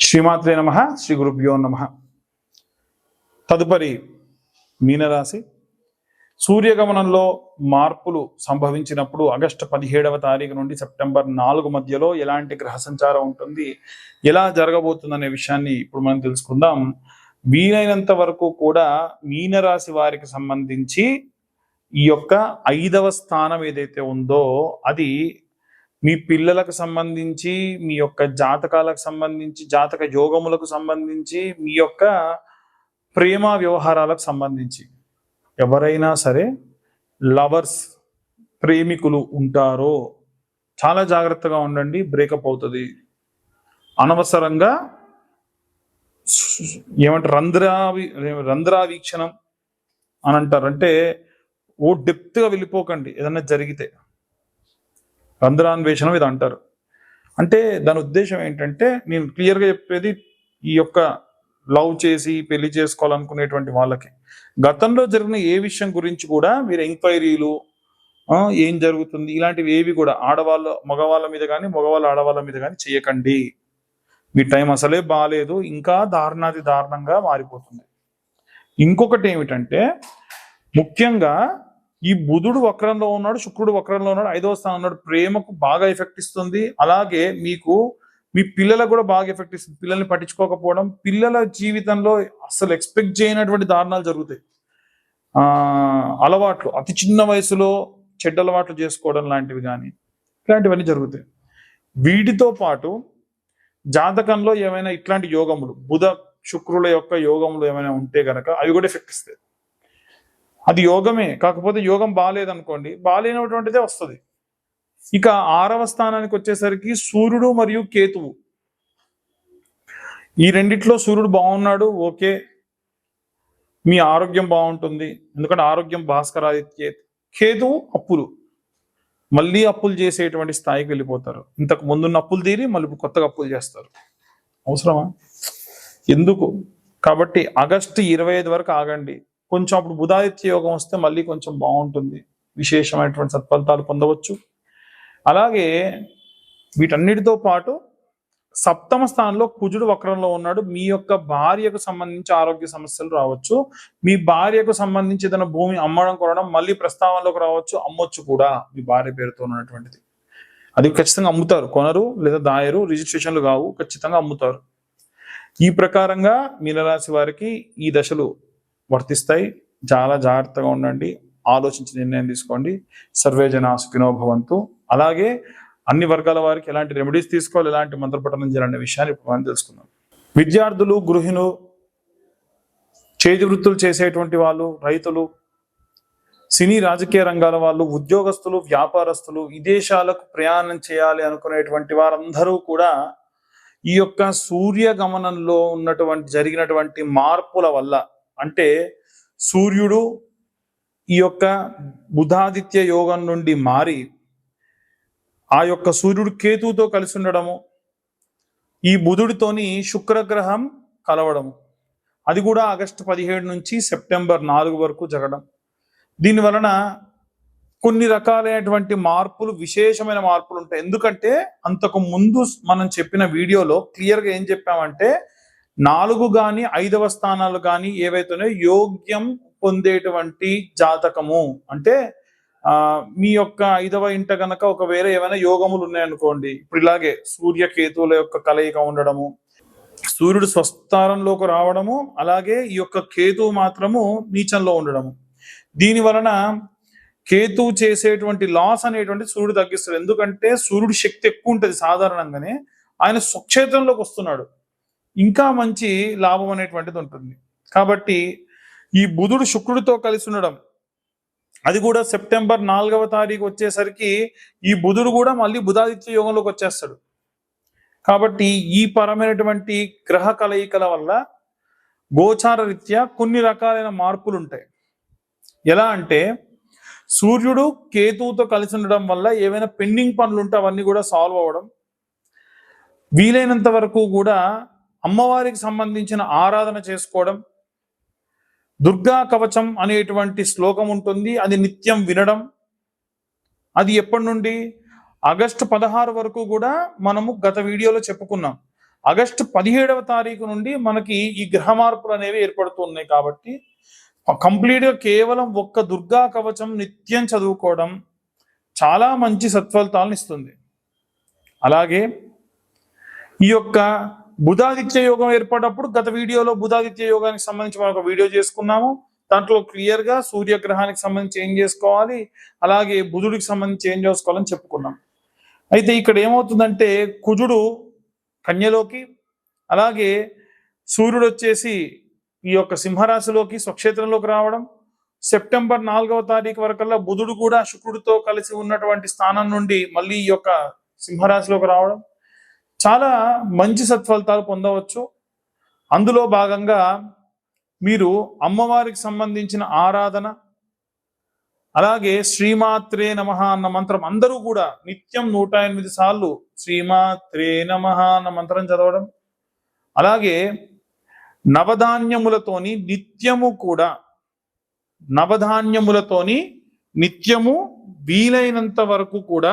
శ్రీమాత్రే నమ శ్రీ గురుభ్యో నమ. తదుపరి మీనరాశి. సూర్యగమనంలో మార్పులు సంభవించినప్పుడు ఆగస్టు పదిహేడవ తారీఖు నుండి సెప్టెంబర్ నాలుగు మధ్యలో ఎలాంటి గ్రహ సంచారం ఉంటుంది ఎలా జరగబోతుందనే విషయాన్ని ఇప్పుడు మనం తెలుసుకుందాం. వీలైనంత వరకు కూడా మీనరాశి వారికి సంబంధించి ఈ యొక్క ఐదవ స్థానం ఏదైతే ఉందో అది మీ పిల్లలకు సంబంధించి మీ యొక్క జాతకాలకు సంబంధించి జాతక యోగములకు సంబంధించి మీ యొక్క ప్రేమ వ్యవహారాలకు సంబంధించి. ఎవరైనా సరే లవర్స్ ప్రేమికులు ఉంటారో చాలా జాగ్రత్తగా ఉండండి బ్రేకప్ అవుతుంది. అనవసరంగా ఏమంటారు రంధ్రా రంధ్రా వీక్షణం అని అంటారు. అంటే ఓ డెప్త్గా వెళ్ళిపోకండి ఏదన్నా జరిగితే. రంధ్రాన్వేషణం ఇది అంటారు. అంటే దాని ఉద్దేశం ఏంటంటే నేను క్లియర్గా చెప్పేది ఈ యొక్క లవ్ చేసి పెళ్ళి చేసుకోవాలనుకునేటువంటి వాళ్ళకి. గతంలో జరిగిన ఏ విషయం గురించి కూడా మీరు ఎంక్వైరీలు ఏం జరుగుతుంది ఇలాంటివి ఏవి కూడా ఆడవాళ్ళ మగవాళ్ళ మీద కానీ మగవాళ్ళ ఆడవాళ్ళ మీద కానీ చేయకండి. మీ టైం అసలే బాగాలేదు ఇంకా దారుణాది దారుణంగా మారిపోతుంది. ఇంకొకటి ఏమిటంటే ముఖ్యంగా ఈ బుధుడు వక్రంలో ఉన్నాడు శుక్రుడు వక్రంలో ఉన్నాడు ఐదవ స్థానం ఉన్నాడు. ప్రేమకు బాగా ఎఫెక్ట్ ఇస్తుంది. అలాగే మీకు మీ పిల్లలకు కూడా బాగా ఎఫెక్ట్ ఇస్తుంది. పిల్లల్ని పట్టించుకోకపోవడం పిల్లల జీవితంలో అసలు ఎక్స్పెక్ట్ చేయనటువంటి దారుణాలు జరుగుతాయి. అలవాట్లు అతి చిన్న వయసులో చెడ్డ అలవాట్లు చేసుకోవడం లాంటివి కానీ ఇలాంటివన్నీ జరుగుతాయి. వీటితో పాటు జాతకంలో ఏమైనా ఇట్లాంటి యోగములు బుధ శుక్రుల యొక్క యోగములు ఏమైనా ఉంటే గనక అవి కూడా ఎఫెక్ట్ ఇస్తాయి. అది యోగమే. కాకపోతే యోగం బాగాలేదనుకోండి బాగాలేనటువంటిదే వస్తుంది. ఇక ఆరవ స్థానానికి వచ్చేసరికి సూర్యుడు మరియు కేతువు. ఈ రెండిట్లో సూర్యుడు బాగున్నాడు ఓకే. మీ ఆరోగ్యం బాగుంటుంది. ఎందుకంటే ఆరోగ్యం భాస్కరాదిత్యే కేతువు అప్పులు. మళ్ళీ అప్పులు చేసేటువంటి స్థాయికి వెళ్ళిపోతారు. ఇంతకు ముందున్న అప్పులు తీరి మళ్ళీ కొత్తగా అప్పులు చేస్తారు. అవసరమా? ఎందుకు? కాబట్టి ఆగస్టు ఇరవై ఐదు వరకు ఆగండి. కొంచెం అప్పుడు బుధాదిత్య యోగం వస్తే మళ్ళీ కొంచెం బాగుంటుంది. విశేషమైనటువంటి సత్ఫలితాలు పొందవచ్చు. అలాగే వీటన్నిటితో పాటు సప్తమ స్థానంలో కుజుడు వక్రంలో ఉన్నాడు. మీ యొక్క భార్యకు సంబంధించి ఆరోగ్య సమస్యలు రావచ్చు. మీ భార్యకు సంబంధించి ఏదైనా భూమి అమ్మడం కొనడం మళ్ళీ ప్రస్తావనలోకి రావచ్చు. అమ్మొచ్చు కూడా మీ భార్య పేరుతో ఉన్నటువంటిది. అది ఖచ్చితంగా అమ్ముతారు. కొనరు లేదా దాయరు. రిజిస్ట్రేషన్లు కావు. ఖచ్చితంగా అమ్ముతారు. ఈ ప్రకారంగా మీనరాశి వారికి ఈ దశలు వర్తిస్తాయి. చాలా జాగ్రత్తగా ఉండండి. ఆలోచించి నిర్ణయం తీసుకోండి. సర్వే జన సుఖినోభవంతు అలాగే అన్ని వర్గాల వారికి ఎలాంటి రెమెడీస్ తీసుకోవాలి ఎలాంటి మంత్రపఠనం చేయాలనే విషయాన్ని ఇప్పుడు మనం తెలుసుకుందాం. విద్యార్థులు గృహిణులు చేతి వృత్తులు చేసేటువంటి వాళ్ళు రైతులు సినీ రాజకీయ రంగాల వాళ్ళు ఉద్యోగస్తులు వ్యాపారస్తులు విదేశాలకు ప్రయాణం చేయాలి అనుకునేటువంటి వారందరూ కూడా ఈ యొక్క సూర్య గమనంలో ఉన్నటువంటి జరిగినటువంటి మార్పుల వల్ల అంటే సూర్యుడు ఈ యొక్క బుధాదిత్య యోగం నుండి మారి ఆ యొక్క సూర్యుడు కేతువుతో కలిసి ఉండడము ఈ బుధుడితోని శుక్రగ్రహం కలవడము. అది కూడా ఆగస్టు పదిహేడు నుంచి సెప్టెంబర్ నాలుగు వరకు జరగడం. దీని వలన కొన్ని రకాలైనటువంటి మార్పులు విశేషమైన మార్పులు ఉంటాయి. ఎందుకంటే అంతకు ముందు మనం చెప్పిన వీడియోలో క్లియర్గా ఏం చెప్పామంటే నాలుగు గాని ఐదవ స్థానాలు కానీ ఏవైతున్నాయో యోగ్యం పొందేటువంటి జాతకము. అంటే ఆ మీ యొక్క ఐదవ ఇంట గనక వేరే ఏమైనా యోగములు ఉన్నాయనుకోండి ఇప్పుడు ఇలాగే సూర్య కేతువుల యొక్క కలయిక ఉండడము సూర్యుడు స్వస్థానంలోకి రావడము అలాగే ఈ యొక్క కేతువు మాత్రము నీచంలో ఉండడము. దీని వలన కేతువు చేసేటువంటి లాస్ అనేటువంటి సూర్యుడు తగ్గిస్తాడు. ఎందుకంటే సూర్యుడి శక్తి ఎక్కువ ఉంటుంది సాధారణంగానే. ఆయన స్వక్షేత్రంలోకి వస్తున్నాడు. ఇంకా మంచి లాభం అనేటువంటిది ఉంటుంది. కాబట్టి ఈ బుధుడు శుక్రుడితో కలిసి ఉండడం అది కూడా సెప్టెంబర్ నాలుగవ తారీఖు వచ్చేసరికి ఈ బుధుడు కూడా మళ్ళీ బుధాదిత్య యోగంలోకి వచ్చేస్తాడు. కాబట్టి ఈ పరమైనటువంటి గ్రహ కలయికల వల్ల గోచార రీత్యా కొన్ని రకాలైన మార్పులు ఉంటాయి ఎలా అంటే సూర్యుడు కేతువుతో కలిసి ఉండడం వల్ల ఏవైనా పెండింగ్ పనులు ఉంటే అవన్నీ కూడా సాల్వ్ అవ్వడం వీలైనంత వరకు కూడా అమ్మవారికి సంబంధించిన ఆరాధన చేసుకోవడం దుర్గా కవచం అనేటువంటి శ్లోకం ఉంటుంది అది నిత్యం వినడం. అది ఎప్పటి నుండి? ఆగస్టు పదహారు వరకు కూడా మనము గత వీడియోలో చెప్పుకున్నాం. ఆగస్టు పదిహేడవ తారీఖు నుండి మనకి ఈ గ్రహ మార్పులు అనేవి ఏర్పడుతున్నాయి కాబట్టి కంప్లీట్గా కేవలం ఒక్క దుర్గా కవచం నిత్యం చదువుకోవడం చాలా మంచి సత్ఫలితాలను ఇస్తుంది. అలాగే ఈ యొక్క బుధాదిత్య యోగం ఏర్పడినప్పుడు గత వీడియోలో బుధాదిత్య యోగానికి సంబంధించి మనం ఒక వీడియో చేసుకున్నాము. దాంట్లో క్లియర్గా సూర్యగ్రహానికి సంబంధించి ఏం చేసుకోవాలి అలాగే బుధుడికి సంబంధించి ఏం చేసుకోవాలని చెప్పుకున్నాం. అయితే ఇక్కడ ఏమవుతుందంటే కుజుడు కన్యలోకి అలాగే సూర్యుడు వచ్చేసి ఈ యొక్క సింహరాశిలోకి స్వక్షేత్రంలోకి రావడం. సెప్టెంబర్ నాలుగవ తారీఖు వరకల్లా బుధుడు కూడా శుక్రుడితో కలిసి ఉన్నటువంటి స్థానం నుండి మళ్ళీ ఈ యొక్క సింహరాశిలోకి రావడం. చాలా మంచి సత్ఫలితాలు పొందవచ్చు. అందులో భాగంగా మీరు అమ్మవారికి సంబంధించిన ఆరాధన అలాగే శ్రీమాత్రే నమ అన్న మంత్రం అందరూ కూడా నిత్యం నూట ఎనిమిది సార్లు శ్రీమాత్రే నమ అన్న మంత్రం చదవడం అలాగే నవధాన్యములతోని నిత్యము కూడా నవధాన్యములతోని నిత్యము వీలైనంత వరకు కూడా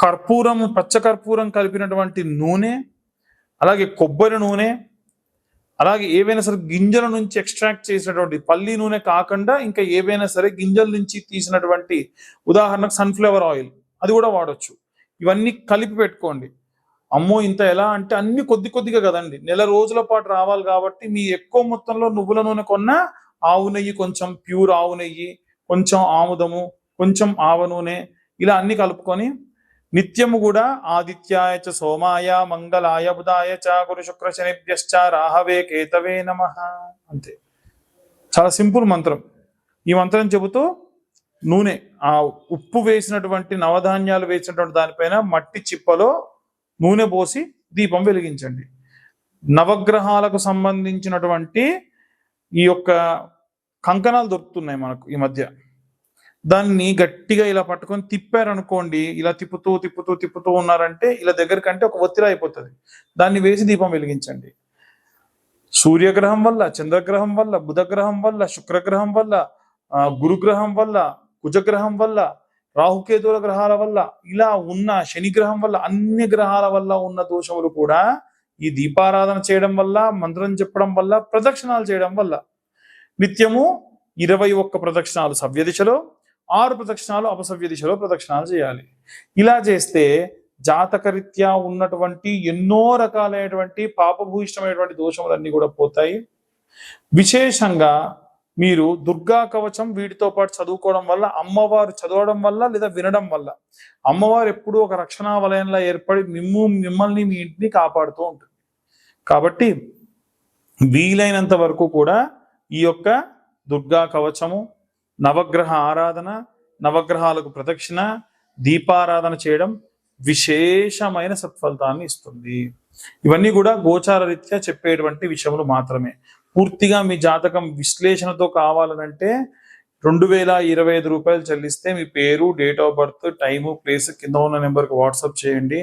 కర్పూరం పచ్చ కర్పూరం కలిపినటువంటి నూనె అలాగే కొబ్బరి నూనె అలాగే ఏవైనా సరే గింజల నుంచి ఎక్స్ట్రాక్ట్ చేసినటువంటి పల్లి నూనె కాకుండా ఇంకా ఏవైనా సరే గింజల నుంచి తీసినటువంటి ఉదాహరణకు సన్ఫ్లవర్ ఆయిల్ అది కూడా వాడచ్చు. ఇవన్నీ కలిపి పెట్టుకోండి. అమ్మో ఇంత ఎలా అంటే అన్ని కొద్ది కొద్దిగా కదండి. నెల రోజుల పాటు రావాలి కాబట్టి మీ ఎక్కువ మొత్తంలో నువ్వుల నూనె కొన్నా ఆవు నెయ్యి కొంచెం ప్యూర్ ఆవు నెయ్యి కొంచెం ఆముదము కొంచెం ఆవ నూనె ఇలా అన్ని కలుపుకొని నిత్యము కూడా ఆదిత్యాయ చ సోమాయ మంగళాయ బుధాయ చ గురు శుక్ర శనిభ్యశ్చ రాహవే కేతవే నమ. అంతే. చాలా సింపుల్ మంత్రం. ఈ మంత్రం చెబుతూ నూనె ఆ ఉప్పు వేసినటువంటి నవధాన్యాలు వేసినటువంటి దానిపైన మట్టి చిప్పలో నూనె పోసి దీపం వెలిగించండి. నవగ్రహాలకు సంబంధించినటువంటి ఈ యొక్క కంకణాలు దొరుకుతున్నాయి మనకు ఈ మధ్య. దాన్ని గట్టిగా ఇలా పట్టుకొని తిప్పారనుకోండి ఇలా తిప్పుతూ తిప్పుతూ తిప్పుతూ ఉన్నారంటే ఇలా దగ్గరకంటే ఒక ఒత్తిడి అయిపోతుంది. దాన్ని వేసి దీపం వెలిగించండి. సూర్యగ్రహం వల్ల చంద్రగ్రహం వల్ల బుధగ్రహం వల్ల శుక్రగ్రహం వల్ల ఆ, గురుగ్రహం వల్ల కుజగ్రహం వల్ల రాహుకేతుల గ్రహాల వల్ల ఇలా ఉన్న శనిగ్రహం వల్ల అన్ని గ్రహాల వల్ల ఉన్న దోషములు కూడా ఈ దీపారాధన చేయడం వల్ల మంత్రం చెప్పడం వల్ల ప్రదక్షిణాలు చేయడం వల్ల. నిత్యము ఇరవై ఒక్క ప్రదక్షిణాలు సవ్య దిశలో ఆరు ప్రదక్షిణాలు అపసవ్య దిశలో ప్రదక్షిణాలు చేయాలి. ఇలా చేస్తే జాతకరీత్యా ఉన్నటువంటి ఎన్నో రకాలైనటువంటి పాపభూయిష్టమైనటువంటి దోషములన్నీ కూడా పోతాయి. విశేషంగా మీరు దుర్గా కవచం వీటితో పాటు చదువుకోవడం వల్ల అమ్మవారు చదవడం వల్ల లేదా వినడం వల్ల అమ్మవారు ఎప్పుడూ ఒక రక్షణా వలయంలో ఏర్పడి మిమ్ము మిమ్మల్ని మీ ఇంటిని కాపాడుతూ ఉంటుంది. కాబట్టి వీలైనంత వరకు కూడా ఈ యొక్క దుర్గా కవచము నవగ్రహ ఆరాధన నవగ్రహాలకు ప్రదక్షిణ దీపారాధన చేయడం విశేషమైన సత్ఫలితాన్ని ఇస్తుంది. ఇవన్నీ కూడా గోచార రీత్యా చెప్పేటువంటి విషయములు మాత్రమే. పూర్తిగా మీ జాతకం విశ్లేషణతో కావాలనంటే రెండు వేల ఇరవై ఐదు రూపాయలు చెల్లిస్తే మీ పేరు date of birth time place కింద ఉన్న నెంబర్కి వాట్సాప్ చేయండి.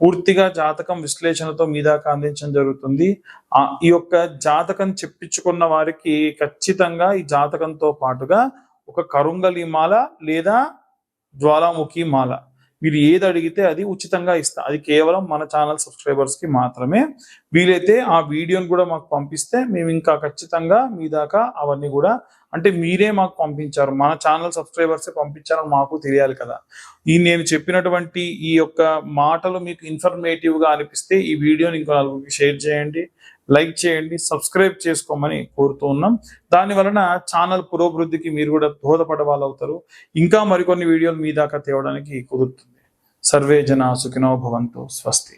పూర్తిగా జాతకం విశ్లేషణతో మీ దాకా అందించడం జరుగుతుంది. ఈ యొక్క జాతకం చెప్పించుకున్న వారికి ఖచ్చితంగా ఈ జాతకంతో పాటుగా ఒక కరుంగలి మాల లేదా జ్వాలాముఖి మాల. మీరు ఏది అడిగితే అది ఉచితంగా ఇస్తా. అది కేవలం మన ఛానల్ సబ్స్క్రైబర్స్కి మాత్రమే. వీలైతే ఆ వీడియోని కూడా మాకు పంపిస్తే మేము ఇంకా ఖచ్చితంగా మీ దాకా అవన్నీ కూడా అంటే మీరే మాకు పంపించారు. మన ఛానల్ సబ్స్క్రైబర్సే పంపించారని మాకు తెలియాలి కదా. ఈ నేను చెప్పినటువంటి ఈ యొక్క మాటలు మీకు ఇన్ఫర్మేటివ్గా అనిపిస్తే ఈ వీడియోని ఇంకో నలుగురికి షేర్ చేయండి. లైక్ చేయండి సబ్స్క్రైబ్ చేసుకోమని కోరుతూ ఉన్నాం. దాని వలన ఛానల్ పురోభివృద్ధికి మీరు కూడా దోహదపడే వాళ్ళు అవుతారు ఇంకా మరికొన్ని వీడియోలు మీ దాకా తేవడానికి కుదురుతుంది. సర్వే జన సుఖినో భవంతు స్వస్తి.